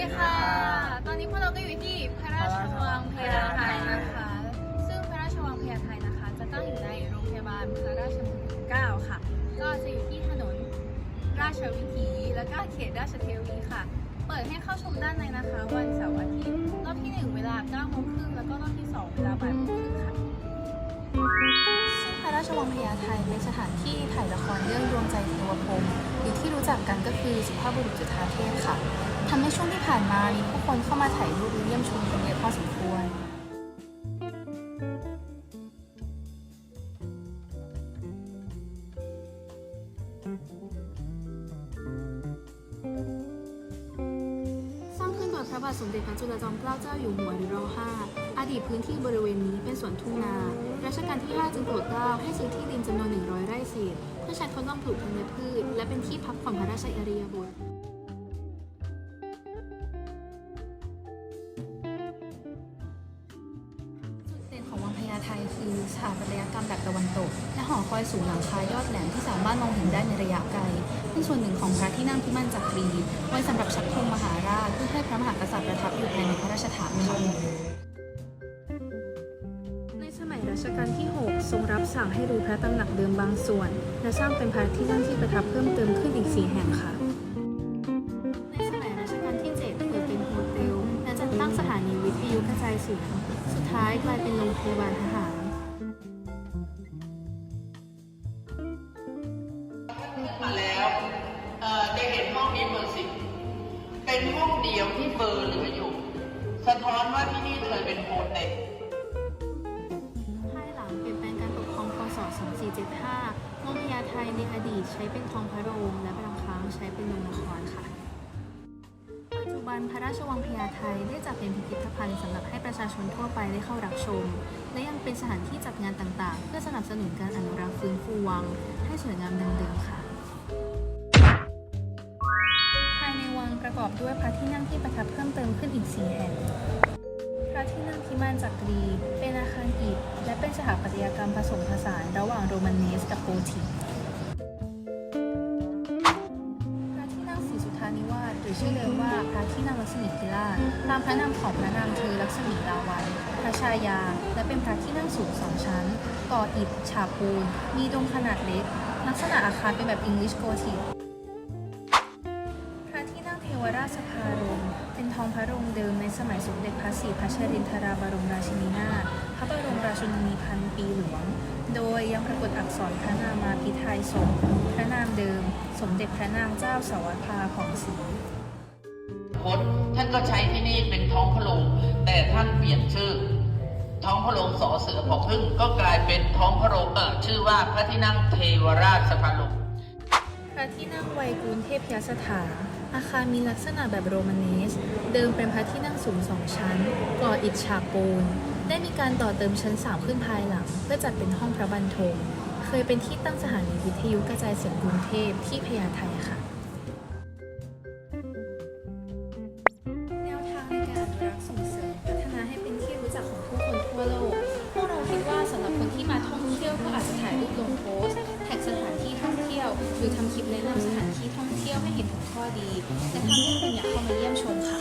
ดีค่ะ ตอนนี้พวกเราก็อยู่ที่พระราชวังพญาไทนะคะ ซึ่งพระราชวังพญาไทนะคะ จะตั้งอยู่ในโรงพยาบาลพระราชมงกุฎเกล้าค่ะ ก็จะอยู่ที่ถนนราชวิถี แล้วก็เขตราชเทวีค่ะ เปิดให้เข้าชมด้านในนะคะ วันเสาร์อาทิตย์ รอบที่ 1 เวลา9โมงครึ่งแล้วก็รอบที่ 2 เวลาบ่ายโมงครึ่งค่ะ ซึ่งพระราชวังพญาไทเป็นสถานที่ถ่ายละครเรื่องดวงใจเทวพรหมห รู้จักกันก็คือสุภาพบุรุษจุฑาเทพค่ะทำให้ช่วงที่ผ่านมามีผู้คนเข้ามาถ่ายรูปและเยี่ยมชมกันเยอะพอสมควรส บาทสมเด็จพระจุลจอมเกล้าเจ้าอยู่หัวหรือรห้าอดีตพื้นที่บริเวณนี้เป็นสวนทุ่งนา รัชกาลที่ 5 จึงโปรดเกล้าให้ซื้อที่ดินจำนวน 100 ไร่เศษ เพื่อใช้ทดลองปลูกธัญพืช และเป็นที่พักผ่อนพระราชอิริยาบถ ไทยคือสถาปัตยกรรมแบบตะวันตก และหอคอยสูงหลังคายอดแหลมที่สามารถมองเห็นได้ในระยะไกลเป็นส่วนหนึ่งของพระที่นั่งพิมานจักรี ไว้สำหรับชักธงมหาราชเพื่อให้พระมหากษัตริย์ประทับอยู่ภายในพระราชฐานค่ะในสมัยรัชกาลที่ 6 ทรงรับสั่งให้รื้อพระตำหนักเดิมบางส่วน และสร้างเป็นพระที่นั่งที่ประทับเพิ่มเติมขึ้นอีก 4 แห่งค่ะ ยุกระจายเสียง สุดท้ายกลายเป็นโรงพยาบาลทหาร ขึ้นมาแล้วเอ่อจะเห็นห้องนี้เบอร์สิบเป็นห้องเดียวที่เบอร์เหลืออยู่ สะท้อนว่าที่นี่เคยเป็นโฮเทลภายหลังเปลี่ยนแปลงการปกครองพศ 2475วังพญาไทในอดีตใช้เป็นท้องพระโรงและบางครั้งใช้เป็นโรงละครค่ะ ปันพระราชวังพญาไทได้จัดเป็นพิพิธภัณฑ์สำหรับให้ประชาชนทั่วไปได้เข้ารับชม และยังเป็นสถานที่จัดงานต่างๆ เพื่อสนับสนุนการอนุรักษ์ฟื้นฟูวัง ให้สวยงามดังเดิมค่ะ ภายในวังประกอบด้วยพระที่นั่งที่ประทับเพิ่มเติมขึ้นอีก 4 แห่ง พระที่นั่งพิมานจักรี เป็นอาคารอิฐและเป็นสถาปัตยกรรมผสมผสานระหว่างโรมันเนสกับโกธิก รือชื่อเดิมว่าพระที่นั่งลักษมีพิราตามพระนามของพระนามคือลักษมีลาวันพระชายา และเป็นพระที่นั่งสูงสองชั้น ก่ออิฐฉาบปูน มีดงขนาดเล็ก ลักษณะอาคารเป็นแบบ English Gothic พระที่นั่งเทวราชสภารมเป็นทองพระโรงเดิมในสมัยสมเด็จพระศรีพัชรินทราบรมราชินีนาถพระบรมราชินีพันปีหลวง โดยยังปรากฏอักษรพระนามาพิไทยสงฆ์พระนามเดิม สมเด็จพระนางเจ้าสาวภาของศรี พจน์ท่านก็ใช้ที่นี่เป็นท้องพระโรงแต่ท่านเปลี่ยนชื่อ ท้องพระโรงสอเสือพอพึ่งก็กลายเป็นท้องพระโรงเออชื่อว่าพระที่นั่งเทวราชสภาลงพระที่นั่งไวยกุลเทพยสถานอาคารมีลักษณะแบบโรมาเนส เดิมเป็นพระที่นั่งสูงสองชั้น ก่ออิฐฉาบปูน ได้มีการต่อเติมชั้น3ขึ้นภายหลัง เพื่อจัดเป็นห้องพระบรรทม เคยเป็นที่ตั้งสถานีวิทยุกระจายเสียงกรุงเทพที่พญาไทค่ะ รือทำคลิปแนะนำสถานที่ท่องเที่ยวให้เห็นถึงข้อดีและทำให้คนอยากเข้ามาเยี่ยมชมค่ะ